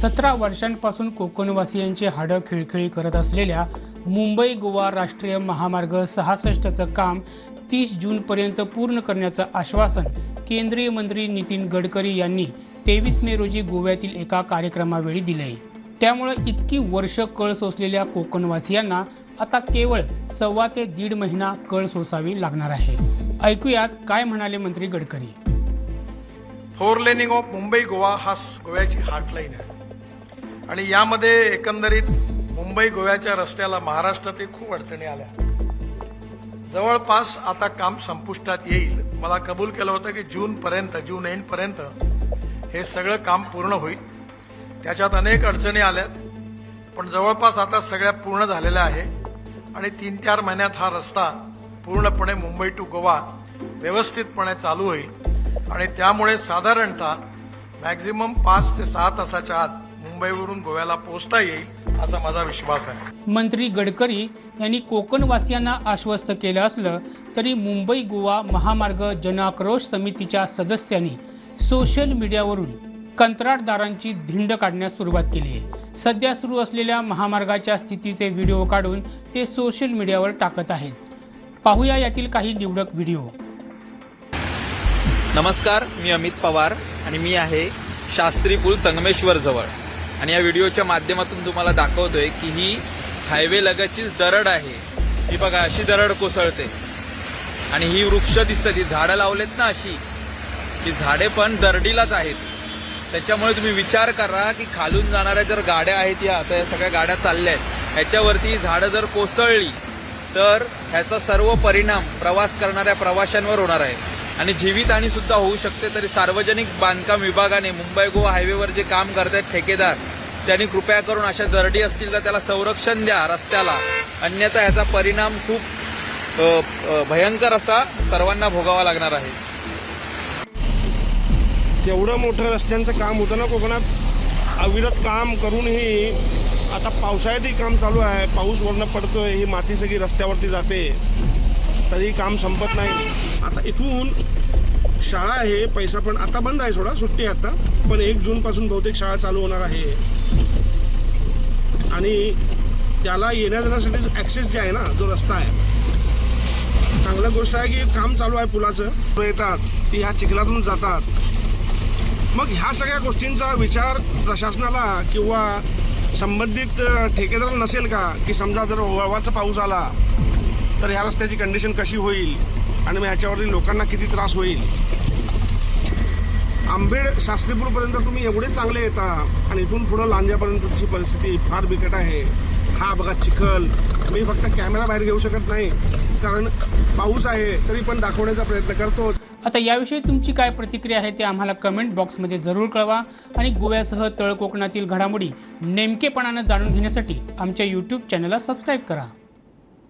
सतरा वर्षांपासून कोकणवासियांची हाडं खिळखिळी करत असलेल्या मुंबई गोवा राष्ट्रीय महामार्ग सहासष्टचं काम तीस जूनपर्यंत पूर्ण करण्याचं आश्वासन केंद्रीय मंत्री नितीन गडकरी यांनी तेवीस मे रोजी गोव्यातील एका कार्यक्रमावेळी दिले आहे त्यामुळे इतकी वर्ष कळ सोसलेल्या कोकणवासियांना आता केवळ सव्वा ते दीड महिना कळ सोसावी लागणार आहे. ऐकूयात काय म्हणाले मंत्री Gadkari. Four laning of Mumbai Goa हा गोव्याची हार्टलाईन आहे आणि यामध्ये एकंदरीत मुंबई गोव्याच्या रस्त्याला महाराष्ट्रातील खूप अडचणी आल्या. जवळपास आता काम संपुष्टात येईल. मला कबूल केलं होतं की जूनपर्यंत जून एंडपर्यंत हे सगळं काम पूर्ण होईल. त्याच्यात अनेक अडचणी आल्यात पण जवळपास आता सगळ्या पूर्ण झालेल्या आहे. आणि तीन चार महिन्यात हा रस्ता पूर्णपणे मुंबई टू गोवा व्यवस्थितपणे चालू होईल. आणि त्यामुळे साधारणतः मॅक्झिमम पाच ते सहा तासाच्या आत मुंबईवरून गोव्याला पोहोचता येईल असा माझा विश्वास आहे. मंत्री गडकरी यांनी कोकणवासियांना आश्वस्त केलं असलं तरी मुंबई गोवा महामार्ग जनआक्रोश समितीच्या सदस्यांनी सोशल मीडियावरून कंत्राटदारांची धिंड काढण्यास सुरुवात केली आहे. सध्या सुरू असलेल्या महामार्गाच्या स्थितीचे व्हिडिओ काढून ते सोशल मीडियावर टाकत आहेत. पाहूया यातील काही निवडक व्हिडिओ. नमस्कार मी अमित पवार आणि मी आहे शास्त्री पूल संगमेश्वर जवळ. आणि या व्हिडिओच्या माध्यमातून तुम्हाला दाखवतोय की ही हायवे लगतचीच दरड आहे. ही बघा अशी दरड कोसळते. आणि ही वृक्ष दिसतात ही झाडं लावलेत ना अशी ही झाडे पण दरडीलाच आहेत. त्याच्यामुळे तुम्ही विचार करा की खालून जाणाऱ्या जर गाड्या आहेत या आता या सगळ्या गाड्या चालल्या आहेत ह्याच्यावरती ही झाडं जर कोसळली तर ह्याचा सर्व परिणाम प्रवास करणाऱ्या प्रवाशांवर होणार आहे. आणि जीवितहानी सुद्धा होऊ शकते तरी सार्वजनिक बांधकाम विभागाने मुंबई गोवा हायवेवर जे काम करतायत ठेकेदार त्यांनी कृपया करून अशा दरडी असतील तर त्याला संरक्षण द्या रस्त्याला. अन्यथा ह्याचा परिणाम खूप भयंकर असा सर्वांना भोगावा लागणार आहे. एवढं मोठं रस्त्यांचं काम होतं ना कोकणात? अविरत काम करूनही आता पावसाळ्यातही काम चालू आहे. पाऊस वरणं पडतोय ही माती सगळी रस्त्यावरती जाते. तरी काम संपत नाही. आता इथून शाळा आहे पैसा पण आता बंद आहे सोडा सुट्टी आहे आता. पण एक जूनपासून बहुतेक शाळा चालू होणार आहे. आणि त्याला येण्या जाण्यासाठी ॲक्सेस जे आहे ना जो रस्ता आहे. चांगलं गोष्ट आहे की काम चालू आहे पुलाचं. येतात ती ह्या चिखलातून जातात. मग ह्या सगळ्या गोष्टींचा विचार प्रशासनाला किंवा संबंधित ठेकेदार नसेल का? की समजा जर वळवाचा पाऊस आला तर ह्या रस्त्याची कंडिशन कशी होईल? आणि मग याच्यावरती लोकांना किती त्रास होईल? आंबेड शास्त्रीपूरपर्यंत तुम्ही एवढे चांगले येता आणि इथून पुढं लांजापर्यंतची परिस्थिती फार बिकट आहे. हा बघा चिखल. मी फक्त कॅमेरा बाहेर घेऊ शकत नाही. कारण पाऊस आहे तरी पण दाखवण्याचा प्रयत्न करतो आता याविषयी तुमची काय प्रतिक्रिया आहे ते आम्हाला कमेंट बॉक्समध्ये जरूर कळवा. आणि गोव्यासह तळ कोकणातील घडामोडी नेमकेपणानं जाणून घेण्यासाठी आमच्या यूट्यूब चॅनलला सबस्क्राईब करा.